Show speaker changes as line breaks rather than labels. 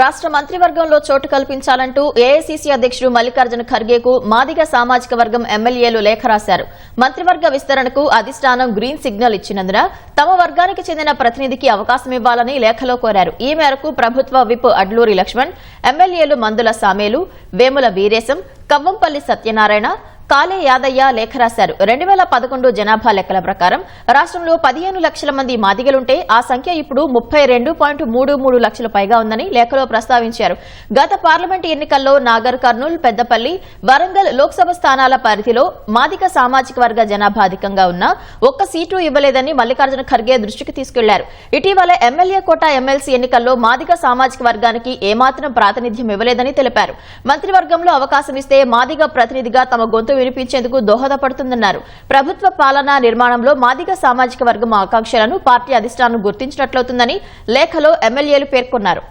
రాష్ట్ర మంత్రివర్గంలో చోటు కల్పించాలంటూ ఏఐసీసీ అధ్యక్షుడు మల్లికార్జున ఖర్గేకు మాదిగ సామాజిక వర్గం ఎమ్మెల్యేలు లేఖ రాశారు. మంత్రివర్గ విస్తరణకు అధిష్టానం గ్రీన్ సిగ్నల్ ఇచ్చినందున తమ వర్గానికి చెందిన ప్రతినిధికి అవకాశం ఇవ్వాలని లేఖలో కోరారు. ఈ మేరకు ప్రభుత్వ విప్ అడ్లూరి లక్ష్మణ్ ఎమ్మెల్యేలు మందుల సామేలు వేముల వీరేశం కవ్వంపల్లి సత్యనారాయణ కాలే యాదయ్య లేఖ రాశారు. రెండు వేల పదకొండు జనాభా లెక్కల ప్రకారం రాష్ట్రంలో పదిహేను లక్షల మంది మాదిగలుంటే ఆ సంఖ్య ఇప్పుడు ముప్పై రెండు పాయింట్ మూడు మూడు లక్షల పైగా ఉందని లేఖలో ప్రస్తావించారు. గత పార్లమెంటు ఎన్నికల్లో నాగర్ కర్నూలు పెద్దపల్లి వరంగల్ లోక్సభ స్థానాల పరిధిలో మాదిక సామాజిక వర్గ జనాభా అధికంగా ఉన్నా ఒక్క సీటు ఇవ్వలేదని మల్లికార్జున ఖర్గే దృష్టికి తీసుకెళ్ళారు. ఇటీవల ఎమ్మెల్యే కోట ఎమ్మెల్సీ ఎన్నికల్లో మాదిక సామాజిక వర్గానికి ఏమాత్రం ప్రాతినిధ్యం ఇవ్వలేదని తెలిపారు. మంత్రివర్గంలో అవకాశం ఇస్తే మాదిగ ప్రతినిధిగా తమ గొంతు వినిపించేందుకు దోహదపడుతుందన్నారు. ప్రభుత్వ పాలనా నిర్మాణంలో మాదిగ సామాజిక వర్గం ఆకాంక్షలను పార్టీ అధిష్టానం గుర్తించినట్లవుతుందని లేఖలో ఎమ్మెల్యేలు పేర్కొన్నారు.